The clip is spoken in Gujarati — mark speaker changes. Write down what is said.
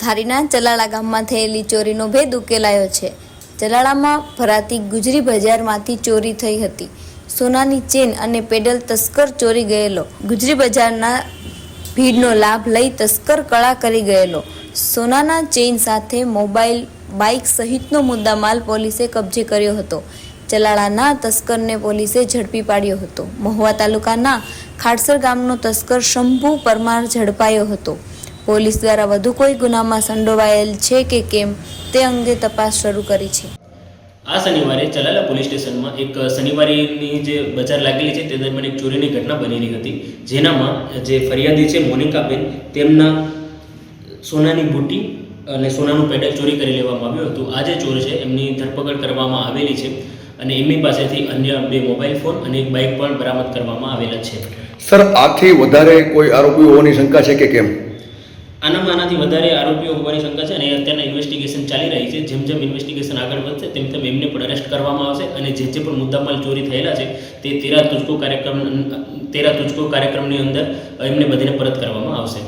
Speaker 1: ધારીના
Speaker 2: ચલાળા ગામમાં થયેલી ચોરીનો ભેદ ઉકેલાયો છે. ચલાળામાં ભરાતી ગુજરી બજારમાંથી ચોરી થઈ હતી. સોનાની ચેન અને પેડલ તસ્કર ચોરી ગયેલો. ગુજરી બજારના ભીડનો લાભ લઈ તસ્કર કળા કરી ગયેલો. સોનાના ચેઇન સાથે મોબાઈલ, બાઇક સહિતનો મુદ્દામાલ પોલીસે કબજે કર્યો હતો. ચલાળાના તસ્કરને પોલીસે ઝડપી પાડ્યો હતો. મહુવા તાલુકાના ખાડસર ગામનો તસ્કર શંભુ પરમાર ઝડપાયો હતો. પોલીસ દ્વારા વધુ કોઈ ગુનામાં સંડોવાયેલ છે કે કેમ તે અંગે તપાસ શરૂ કરી છે.
Speaker 3: આ શનિવારે ચલાલા પોલીસ સ્ટેશનમાં એક શનિવારેની જે બજાર લાગેલી છે તે દરમિયાન એક ચોરીની ઘટના બનેલી હતી. જેનામાં જે ફરિયાદી છે મોનિકાબેન, તેમના સોનાની બુટી અને સોનાનું પેડલ ચોરી કરી લેવામાં આવ્યું હતું. આ જે ચોર છે, એમની ધરપકડ કરવામાં આવેલી છે. અને એમની પાસેથી અન્ય બે મોબાઈલ ફોન અને એક બાઇક પણ બરામદ કરવામાં આવેલા છે.
Speaker 4: સર આથી વધારે કોઈ આરોપીઓ હોવાની શંકા છે કે કેમ?
Speaker 3: આનામાં આનાથી વધારે આરોપીઓ હોવાની શંકા છે અને અત્યારના ઇન્વેસ્ટિગેશન ચાલી રહી છે. જેમ જેમ ઇન્વેસ્ટિગેશન આગળ વધશે તેમ તેમ એમને પણ અરેસ્ટ કરવામાં આવશે અને જે જે પણ મુદ્દામાલ ચોરી થયેલા છે તે તેરા તુજકો કાર્યક્રમ તેરા તુજકો કાર્યક્રમની અંદર એમને બધીને પરત કરવામાં આવશે.